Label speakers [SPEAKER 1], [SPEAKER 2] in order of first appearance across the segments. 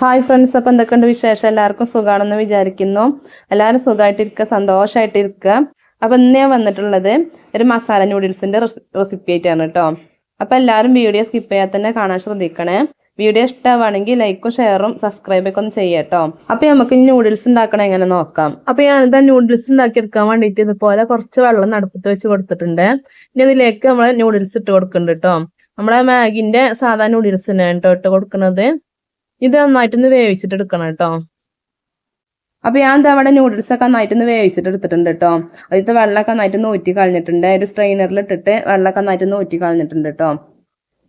[SPEAKER 1] Hi friends അപ്പം എന്തൊക്കെയുണ്ട് വിശേഷം? എല്ലാവർക്കും സുഖമാണെന്ന് വിചാരിക്കുന്നു. എല്ലാവരും സുഖമായിട്ടിരിക്കുക സന്തോഷമായിട്ടിരിക്കുക അപ്പം ഇന്ന് ഞാൻ വന്നിട്ടുള്ളത് ഒരു മസാല നൂഡിൽസിന്റെ റെസിപ്പി ആയിട്ടാണ് കേട്ടോ അപ്പം എല്ലാവരും വീഡിയോ സ്കിപ്പ് ചെയ്യാതെ തന്നെ കാണാൻ ശ്രദ്ധിക്കണേ. വീഡിയോ ഇഷ്ടമാണെങ്കിൽ ലൈക്കും ഷെയറും സബ്സ്ക്രൈബൊക്കെ ഒന്ന് ചെയ്യാം കേട്ടോ അപ്പം നമുക്ക് നൂഡിൽസ് ഉണ്ടാക്കണം എങ്ങനെ നോക്കാം. അപ്പം ഇതാ നൂഡിൽസ് ഉണ്ടാക്കിയെടുക്കാൻ വേണ്ടിയിട്ട് ഇതുപോലെ കുറച്ച് വെള്ളം നടുപ്പത്ത് വെച്ച് കൊടുത്തിട്ടുണ്ട്. ഇനി അതിലേക്ക് നമ്മൾ നൂഡിൽസ് ഇട്ട് കൊടുക്കുന്നുണ്ട് കേട്ടോ നമ്മളെ മാഗിന്റെ സാധാ തന്നെയാണ് കേട്ടോ ഇട്ട് കൊടുക്കുന്നത്. ഇത് നന്നായിട്ടൊന്ന് വേവിച്ചിട്ട് എടുക്കണം കേട്ടോ. അപ്പൊ ഞാൻ എന്താ അവിടെ നൂഡിൽസ് ഒക്കെ നന്നായിട്ടൊന്ന് വേവിച്ചിട്ട് എടുത്തിട്ടുണ്ട് കേട്ടോ. അതിലത്തെ വെള്ളമൊക്കെ നന്നായിട്ട് നോറ്റി കളഞ്ഞിട്ടുണ്ട്. ഒരു സ്ട്രെയിനറിൽ ഇട്ടിട്ട് വെള്ളമൊക്കെ നന്നായിട്ട് നോറ്റി കളഞ്ഞിട്ടുണ്ട് കേട്ടോ.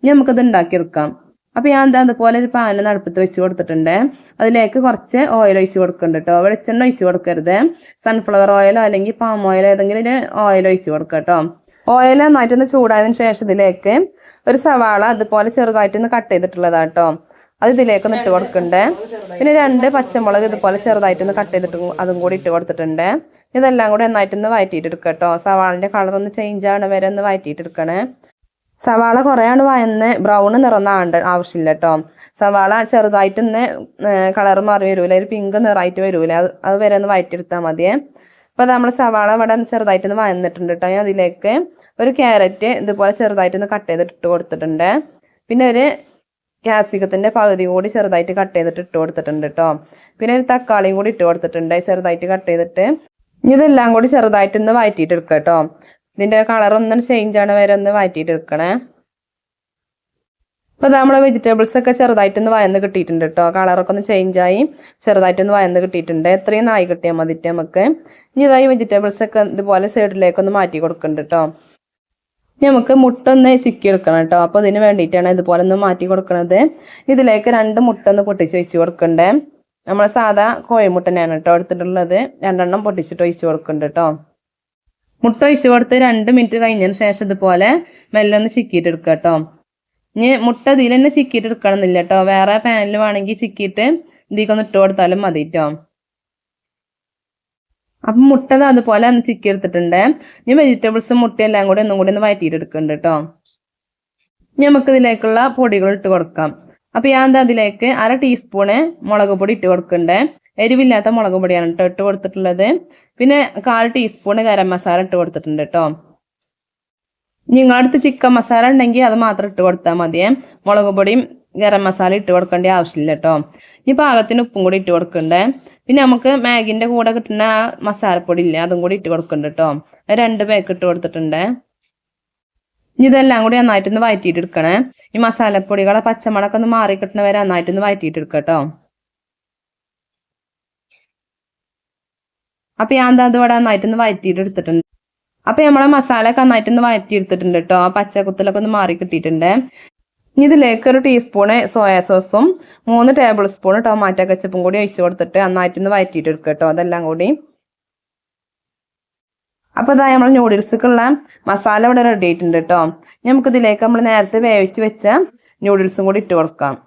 [SPEAKER 1] ഇനി നമുക്കിത് ഉണ്ടാക്കിയെടുക്കാം. അപ്പൊ ഞാൻ എന്താ അതുപോലെ ഒരു പാനിൽ നടപ്പത്ത് വെച്ച് കൊടുത്തിട്ടുണ്ട്. അതിലേക്ക് കുറച്ച് ഓയിൽ ഒഴിച്ച് കൊടുക്കുന്നുണ്ട് കേട്ടോ. വെളിച്ചെണ്ണ ഒഴിച്ച് കൊടുക്കരുത്. സൺഫ്ലവർ ഓയിലോ അല്ലെങ്കിൽ പാം ഓയിലോ ഏതെങ്കിലും ഒരു ഓയിൽ ഒഴിച്ച് കൊടുക്കുക കേട്ടോ. ഓയിൽ നന്നായിട്ടൊന്ന് ചൂടായതിനു ശേഷം ഇതിലേക്ക് ഒരു സവാള അതുപോലെ ചെറുതായിട്ടൊന്ന് കട്ട്. ചെയ്തിട്ടുള്ളതാട്ടോ അത് ഇതിലേക്ക് ഒന്ന് ഇട്ട് കൊടുക്കണ്ടേ. പിന്നെ രണ്ട് പച്ചമുളക് ഇതുപോലെ ചെറുതായിട്ടൊന്ന് കട്ട് ചെയ്തിട്ട് അതും കൂടി ഇട്ട് കൊടുത്തിട്ടുണ്ട്. ഇതെല്ലാം കൂടി നന്നായിട്ടൊന്ന് വഴറ്റിയിട്ട് എടുക്കുക കേട്ടോ കളർ ഒന്ന് ചേഞ്ച് ആവണ വരെ ഒന്ന് വഴറ്റിയിട്ട് എടുക്കണേ സവാള കുറേയാണ് വയന്ന് ബ്രൗൺ നിറം ആണ്ട് ആവശ്യമില്ല കേട്ടോ സവാള ചെറുതായിട്ടൊന്ന് കളർ മാറി വരൂല. ഒരു പിങ്ക് നിറായിട്ട് വരൂല. അത് അത് വരെ ഒന്ന് വഴറ്റിയെടുത്താൽ മതിയേ. അപ്പോൾ നമ്മൾ സവാള ഇവിടെ ചെറുതായിട്ടൊന്ന് വയന്നിട്ടുണ്ട് കേട്ടോ ഞാൻ അതിലേക്ക് ഒരു ക്യാരറ്റ് ഇതുപോലെ ചെറുതായിട്ടൊന്ന് കട്ട് ചെയ്തിട്ട് കൊടുത്തിട്ടുണ്ട്. പിന്നെ ഒരു ക്യാപ്സിക്കത്തിന്റെ പകുതി കൂടി ചെറുതായിട്ട് കട്ട് ചെയ്തിട്ട് ഇട്ട് കൊടുത്തിട്ടുണ്ട് കേട്ടോ പിന്നെ ഒരു തക്കാളിയും കൂടി ഇട്ട് കൊടുത്തിട്ടുണ്ട്. ചെറുതായിട്ട് കട്ട് ചെയ്തിട്ട് ഇതെല്ലാം കൂടി ചെറുതായിട്ട് ഒന്ന് വഴറ്റിയിട്ട് എടുക്കുക കേട്ടോ ഇതിന്റെ കളർ ഒന്നും ചേഞ്ച് ആണ് വരെ ഒന്ന് വഴറ്റിയിട്ട് എടുക്കണേ. അപ്പോൾ നമ്മളെ വെജിറ്റബിൾസ് ഒക്കെ ചെറുതായിട്ടൊന്ന് വയന്ന് കിട്ടിയിട്ടുണ്ട് കേട്ടോ കളറൊക്കെ ഒന്ന് ചേഞ്ച് ആയി ചെറുതായിട്ടൊന്ന് വയന്ന് കിട്ടിയിട്ടുണ്ട്. എത്രയും നായി കിട്ടിയാൽ മതിട്ട് നമുക്ക് ഇനി ഇതായി വെജിറ്റബിൾസ് ഒക്കെ ഇതുപോലെ സൈഡിലേക്കൊന്ന് മാറ്റി കൊടുക്കുന്നുണ്ട് കേട്ടോ നമുക്ക് മുട്ട ഒന്ന് ചിക്കി എടുക്കണം കേട്ടോ അപ്പോൾ അതിന് വേണ്ടിയിട്ടാണ് ഇതുപോലെ ഒന്ന് മാറ്റി കൊടുക്കുന്നത് ഇതിലേക്ക് രണ്ട് മുട്ട ഒന്ന് പൊട്ടിച്ച് ഒഴിച്ച് കൊടുക്കണ്ടേ. നമ്മൾ സാധാ കോഴിമുട്ട തന്നെയാണ് കേട്ടോ എടുത്തിട്ടുള്ളത്. രണ്ടെണ്ണം പൊട്ടിച്ചിട്ട് ഒഴിച്ച് കൊടുക്കുന്നുണ്ട് കേട്ടോ മുട്ട ഒഴിച്ച് കൊടുത്ത് രണ്ട് മിനിറ്റ് കഴിഞ്ഞതിന് ശേഷം ഇതുപോലെ മെല്ലെ ഒന്ന് ചിക്കിയിട്ട് എടുക്കുക കേട്ടോ ഇനി മുട്ട ഇതിൽ തന്നെ ചിക്കിയിട്ട് എടുക്കണമെന്നില്ല കേട്ടോ വേറെ പാനിൽ വേണമെങ്കിൽ ചിക്കിയിട്ട് ഇതിലേക്കൊന്ന് ഇട്ട് കൊടുത്താലും മതി കേട്ടോ അപ്പം മുട്ട അതുപോലെ ഒന്ന് ചിക്കി എടുത്തിട്ടുണ്ട്. ഇനി വെജിറ്റബിൾസും മുട്ടയെല്ലാം കൂടി ഒന്നും കൂടി ഒന്ന് വഴറ്റിയിട്ട് എടുക്കുന്നുണ്ട് കേട്ടോ ഇനി നമുക്ക് ഇതിലേക്കുള്ള പൊടികൾ ഇട്ട് കൊടുക്കാം. അപ്പം ഞാൻ അതിലേക്ക് അര ടീസ്പൂണ് മുളക് പൊടി ഇട്ട് കൊടുക്കണ്ടേ. എരിവില്ലാത്ത മുളക് പൊടിയാണ് കേട്ടോ ഇട്ട് കൊടുത്തിട്ടുള്ളത്. പിന്നെ കാൽ ടീസ്പൂണ് ഗരം മസാല ഇട്ട് കൊടുത്തിട്ടുണ്ട് കേട്ടോ നിങ്ങളടുത്ത് ചിക്കൻ മസാല ഉണ്ടെങ്കിൽ അത് മാത്രം ഇട്ട് കൊടുത്താൽ മതിയേ. മുളക് പൊടിയും ഗരം മസാല ഇട്ട് കൊടുക്കേണ്ട ആവശ്യമില്ല കേട്ടോ ഇനി പാകത്തിന് ഉപ്പും കൂടി ഇട്ട് കൊടുക്കണ്ടേ. പിന്നെ നമുക്ക് മാഗിന്റെ കൂടെ കിട്ടുന്ന ആ മസാലപ്പൊടി ഇല്ലേ അതും കൂടി ഇട്ട് കൊടുക്കുന്നുണ്ട് കേട്ടോ രണ്ട് പേക്ക് ഇട്ട് കൊടുത്തിട്ടുണ്ട്. ഇനി ഇതെല്ലാം കൂടി നന്നായിട്ടൊന്ന് വഴറ്റിയിട്ട് എടുക്കണേ. ഈ മസാലപ്പൊടികളെ പച്ചമുളകൊക്കെ ഒന്ന് മാറി കിട്ടണവരെ വരെ നന്നായിട്ടൊന്ന് വഴറ്റിയിട്ട് എടുക്കുക കേട്ടോ അപ്പൊ ഞാൻ എന്താ ഇവിടെ നന്നായിട്ടൊന്ന് വഴറ്റിയിട്ട് എടുത്തിട്ടുണ്ട്. അപ്പൊ നമ്മളെ മസാല നന്നായിട്ടൊന്ന് വഴറ്റി എടുത്തിട്ടുണ്ട് കേട്ടോ ആ പച്ചക്കുത്തലൊക്കെ ഒന്ന് മാറി കിട്ടിയിട്ടുണ്ട്. ഇനി ഇതിലേക്ക് ഒരു ടീസ്പൂണ് സോയാ സോസും മൂന്ന് ടേബിൾ സ്പൂൺ ടൊമാറ്റോ കച്ചപ്പും കൂടി ഒഴിച്ചു കൊടുത്തിട്ട് നന്നായിട്ടൊന്ന് വഴറ്റിയിട്ട് എടുക്കുക കേട്ടോ അതെല്ലാം കൂടി. അപ്പോൾ ഇതായി നമ്മൾ നൂഡിൽസൊക്കെയുള്ള മസാല ഇവിടെ റെഡി ആയിട്ടുണ്ട് കേട്ടോ നമുക്ക് ഇതിലേക്ക് നമ്മൾ നേരത്തെ വേവിച്ച് വെച്ച ന്യൂഡിൽസും കൂടി ഇട്ട് കൊടുക്കാം.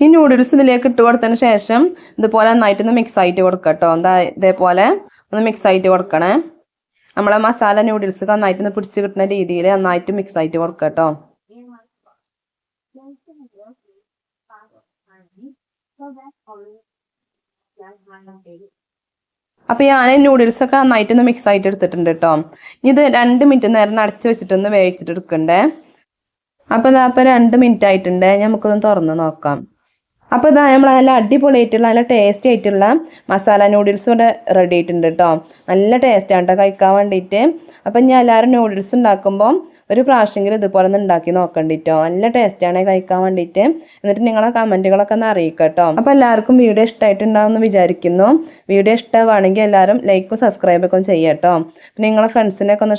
[SPEAKER 1] ഈ ന്യൂഡിൽസ് ഇതിലേക്ക് ഇട്ട് കൊടുത്തതിന് ശേഷം ഇതുപോലെ നന്നായിട്ടൊന്ന് മിക്സ് ആയിട്ട് കൊടുക്കാം കേട്ടോ എന്താ ഇതേപോലെ ഒന്ന് മിക്സ് ആയിട്ട് കൊടുക്കണേ. നമ്മളെ മസാല നൂഡിൽസ് നന്നായിട്ട് പിടിച്ച് കിട്ടുന്ന രീതിയിൽ നന്നായിട്ട് മിക്സ് ആയിട്ട് കൊടുക്കുക കേട്ടോ അപ്പൊ ഞാൻ നൂഡിൽസ് ഒക്കെ നന്നായിട്ട് ഒന്ന് മിക്സ് ആയിട്ട് എടുത്തിട്ടുണ്ട് കേട്ടോ ഇത് രണ്ട് മിനിറ്റ് നേരം അടച്ചു വെച്ചിട്ടൊന്ന് വേവിച്ചിട്ട് എടുക്കണ്ടേ. അപ്പൊ ഇതാ രണ്ട് മിനിറ്റ് ആയിട്ടുണ്ട്. നമുക്കൊന്ന് തുറന്ന് നോക്കാം. അപ്പോൾ ഇതാ നമ്മൾ നല്ല അടിപൊളിയായിട്ടുള്ള നല്ല ടേസ്റ്റി ആയിട്ടുള്ള മസാല നൂഡിൽസ് ഇവിടെ റെഡി ആയിട്ടുണ്ട് കേട്ടോ നല്ല ടേസ്റ്റാണ് കേട്ടോ കഴിക്കാൻ വേണ്ടിയിട്ട് അപ്പം ഞാൻ എല്ലാവരും നൂഡിൽസ് ഉണ്ടാക്കുമ്പോൾ ഒരു പ്രാവശ്യമെങ്കിലും ഇതുപോലെ ഒന്ന് ഉണ്ടാക്കി നോക്കണ്ടിട്ടോ നല്ല ടേസ്റ്റാണ് കഴിക്കാൻ വേണ്ടിയിട്ട് എന്നിട്ട് നിങ്ങളെ കമന്റുകളൊക്കെ ഒന്ന് അറിയിക്കുക കേട്ടോ അപ്പോൾ എല്ലാവർക്കും വീഡിയോ ഇഷ്ടമായിട്ടുണ്ടാവുമെന്ന് വിചാരിക്കുന്നു. വീഡിയോ ഇഷ്ടമാണെങ്കിൽ എല്ലാവരും ലൈക്കും സബ്സ്ക്രൈബൊക്കെ ഒന്ന് ചെയ്യാം കേട്ടോ നിങ്ങളെ ഫ്രണ്ട്സിനൊക്കെ ഒന്ന്